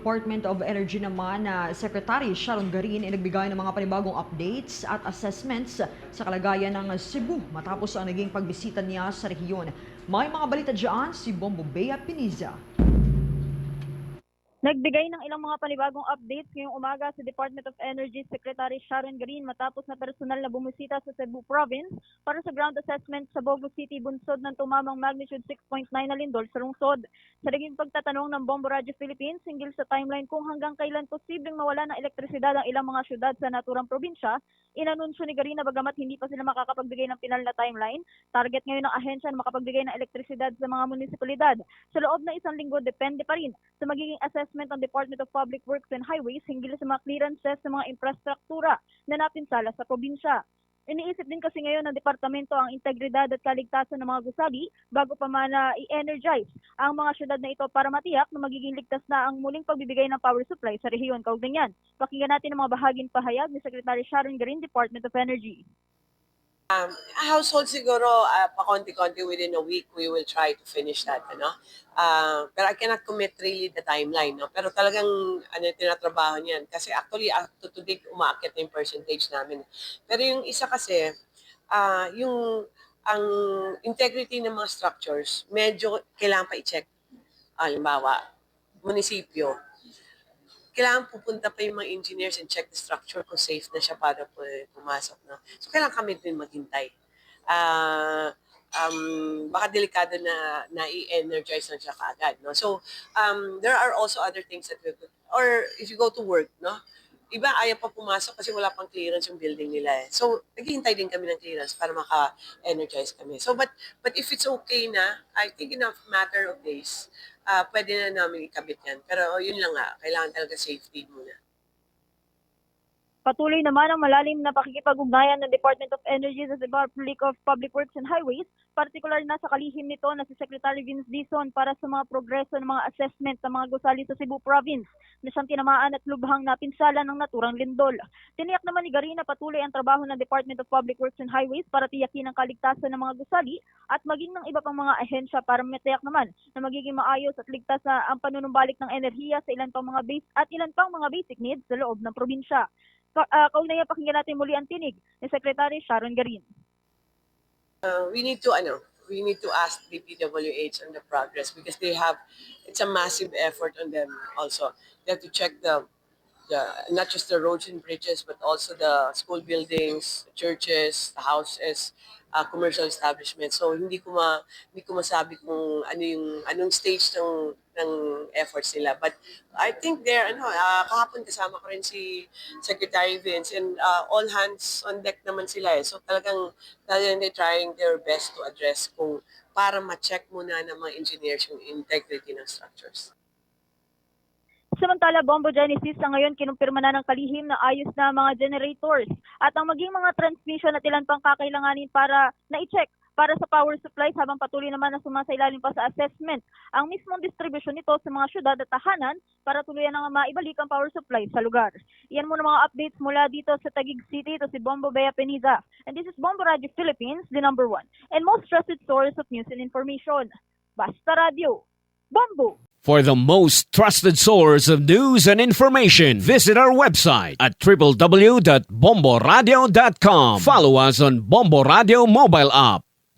Department of Energy naman na Secretary Sharon Garin ay nagbigay ng mga panibagong updates at assessments sa kalagayan ng Cebu matapos ang naging pagbisita niya sa rehiyon. May mga balita dyan si Bombo Bea Piniza. Nagbigay ng ilang mga panibagong updates ngayong umaga sa Department of Energy Secretary Sharon Green matapos na personal na bumisita sa Cebu Province para sa ground assessment sa Bogo City bunsod ng tumamang magnitude 6.9 na lindol sa lungsod. Sa naging pagtatanong ng Bombo Radio Philippines hinggil sa timeline kung hanggang kailan posibleng mawala ng elektrisidad ang ilang mga syudad sa naturang probinsya, inanunsyo ni Garin na bagamat hindi pa sila makakapagbigay ng pinal na timeline, target ngayon ng ahensya na makapagbigay ng elektrisidad sa mga munisipalidad. Sa loob ng isang linggo, depende pa rin sa magiging assessment ng Department of Public Works and Highways hinggil sa mga clearances sa mga infrastruktura na napinsala sa probinsya. Iniisip din kasi ngayon ng departamento ang integridad at kaligtasan ng mga gusali bago pa man i-energize ang mga syudad na ito para matiyak na magiging ligtas na ang muling pagbibigay ng power supply sa rehiyon kaugnay niyan. Pakinggan natin ang mga bahaging pahayag ni Secretary Sharon Garin, Department of Energy. Um, household siguro, uh, pa-konti-konti within a week, we will try to finish that, ano? Uh, pero I cannot commit really the timeline, no? Pero talagang, ano, tinatrabaho niyan. Kasi actually, uh, to today, umaakit na yung percentage namin. Pero yung isa kasi, uh, yung, ang integrity ng mga structures, medyo kailangan pa i-check. Halimbawa, munisipyo, kailangan pupunta pa yung mga engineers and check the structure kung safe na siya para po pumasok. No? So, kailangan kami din maghintay. Ah, um, baka delikado na na-energize na siya kaagad. No? So, um, there are also other things that we could, or if you go to work, no? Iba ayaw pa pumasok kasi wala pang clearance yung building nila eh. So, naghihintay din kami ng clearance para maka-energize kami. So, but but if it's okay na, I think in a matter of days, uh, pwede na namin ikabit yan. Pero yun lang nga, kailangan talaga safety muna. Patuloy naman ang malalim na pakikipag-ugnayan ng Department of Energy sa Republic of Public Works and Highways, partikular na sa kalihim nito na si Secretary Vince Dizon para sa mga progreso ng mga assessment ng mga gusali sa Cebu Province na siyang tinamaan at lubhang napinsala ng naturang lindol. Tiniyak naman ni Gary na patuloy ang trabaho ng Department of Public Works and Highways para tiyakin ang kaligtasan ng mga gusali at maging ng iba pang mga ahensya para matiyak naman na magiging maayos at ligtas na ang panunumbalik ng enerhiya sa ilan pang mga base at ilan pang mga basic needs sa loob ng probinsya. Uh, kaunaya pakinggan natin muli ang tinig ni Secretary Sharon Garin. Uh, we need to, ano, we need to ask the PWH on the progress because they have, it's a massive effort on them also. They have to check the, the not just the roads and bridges, but also the school buildings, churches, the houses, uh, commercial establishments. So hindi ko ma hindi ko masabi kung ano yung anong stage ng ng efforts nila. But I think they're ano uh, kahapon kasama ko rin si Secretary Vince and uh, all hands on deck naman sila eh. So talagang talagang they're trying their best to address kung para ma-check muna ng mga engineers yung integrity ng structures. Samantala, Bombo Genesis sa ngayon kinumpirma na ng kalihim na ayos na mga generators at ang maging mga transmission at ilan pang kakailanganin para na-check para sa power supplies habang patuloy naman na sumasailalim pa sa assessment ang mismong distribution nito sa mga syudad at tahanan para tuluyan na nga maibalik ang power supply sa lugar. Iyan muna mga updates mula dito sa Taguig City. Ito si Bombo Bea Peniza. And this is Bombo Radio Philippines, the number one and most trusted source of news and information. Basta Radio. Bombo! For the most trusted source of news and information, visit our website at www.bomboradio.com. Follow us on Bombo Radio mobile app,